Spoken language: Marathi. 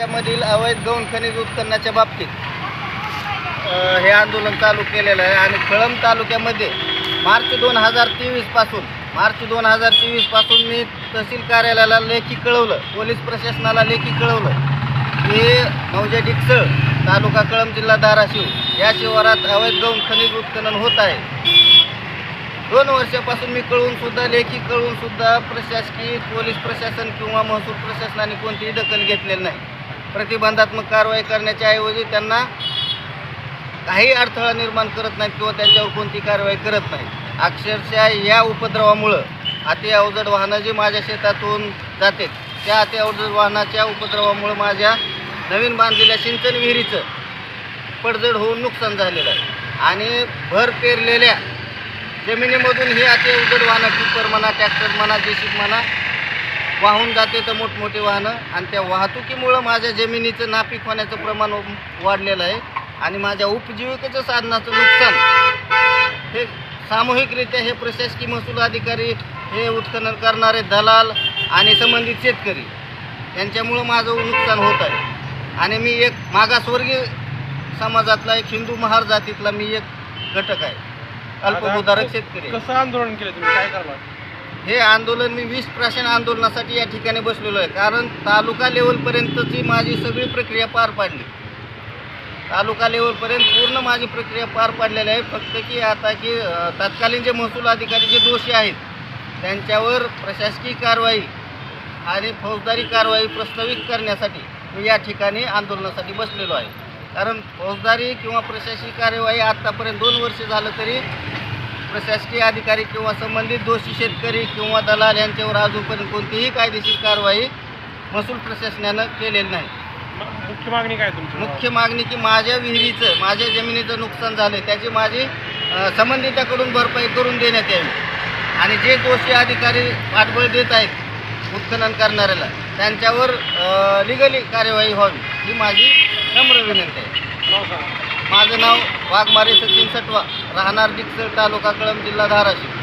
त्यामधील अवैध गौण खनिज उत्खननाच्या बाबतीत हे आंदोलन चालू केलेलं आहे. आणि कळंब तालुक्यामध्ये मार्च दोन हजार तेवीसपासून मार्च दोन हजार तेवीसपासून मी तहसील कार्यालयाला लेखी कळवलं पोलीस प्रशासनाला लेखी कळवलं की नवजे डिकसळ तालुका कळंब जिल्हा धाराशिव या शिवारात अवैध गौण खनिज उत्खनन होत आहे. दोन वर्षापासून मी कळवूनसुद्धा लेखी कळवूनसुद्धा प्रशासकीय पोलीस प्रशासन किंवा महसूल प्रशासनाने कोणतीही दखल घेतलेली नाही. प्रतिबंधात्मक कारवाई करण्याच्या ऐवजी त्यांना काही अडथळा निर्माण करत नाहीत किंवा त्यांच्यावर कोणती कारवाई करत नाही अक्षरशः या उपद्रवामुळं अति अवजड वाहनं जी माझ्या शेतातून जाते त्या अति अवजड वाहनाच्या उपद्रवामुळं माझ्या नवीन बांधलेल्या सिंचन विहिरीचं पडझड होऊन नुकसान झालेलं आहे. आणि भर पेरलेल्या जमिनीमधून ही अति अवजड वाहनं टिप्पर म्हणा ट्रॅक्टर म्हणा जेसीब म्हणा वाहून जाते तर मोठमोठी वाहनं. आणि त्या वाहतुकीमुळं माझ्या जमिनीचं नापीक होण्याचं प्रमाण वाढलेलं आहे. आणि माझ्या उपजीविकेचं साधनाचं नुकसान. हे सामूहिकरित्या हे प्रशासकीय महसूल अधिकारी हे उत्खनन करणारे दलाल आणि संबंधित शेतकरी यांच्यामुळं माझं नुकसान होत आहे. आणि मी एक मागासवर्गीय समाजातला एक हिंदू महार जातीतला मी एक घटक आहे. अल्पभूधारक शेतकरी. कसं आंदोलन केलं तुम्ही? काय करणार? हे आंदोलन मी वीस प्राशन आंदोलनासाठी या ठिकाणी बसलेलो आहे. कारण तालुका लेवलपर्यंतची माझी सगळी प्रक्रिया पार पाडली. तालुका लेवलपर्यंत पूर्ण माझी प्रक्रिया पार पाडलेली आहे. फक्त की आता की तत्कालीन जे महसूल अधिकारी जे दोषी आहेत त्यांच्यावर प्रशासकीय कारवाई आणि फौजदारी कारवाई प्रस्तावित करण्यासाठी मी या ठिकाणी आंदोलनासाठी बसलेलो आहे. कारण फौजदारी किंवा प्रशासकीय कार्यवाही आत्तापर्यंत दोन वर्ष झालं तरी प्रशासकीय अधिकारी किंवा संबंधित दोषी शेतकरी किंवा दलाल यांच्यावर अजूनपर्यंत कोणतीही कायदेशीर कारवाई महसूल प्रशासनानं केलेली नाही. मुख्य मागणी काय तुमची? मुख्य मागणी की माझ्या विहिरीचं माझ्या जमिनीचं नुकसान झालं त्याची माझी संबंधिताकडून भरपाई करून देण्यात यावी. आणि जे दोषी अधिकारी पाठबळ देत आहेत उत्खनन करणाऱ्याला त्यांच्यावर लिगली कार्यवाही व्हावी ही माझी नम्र विनंती आहे. माझं नाव वाघमारे सचिन सटवा. राहणार डिकसळ तालुका कळम जिल्हा धाराशिव.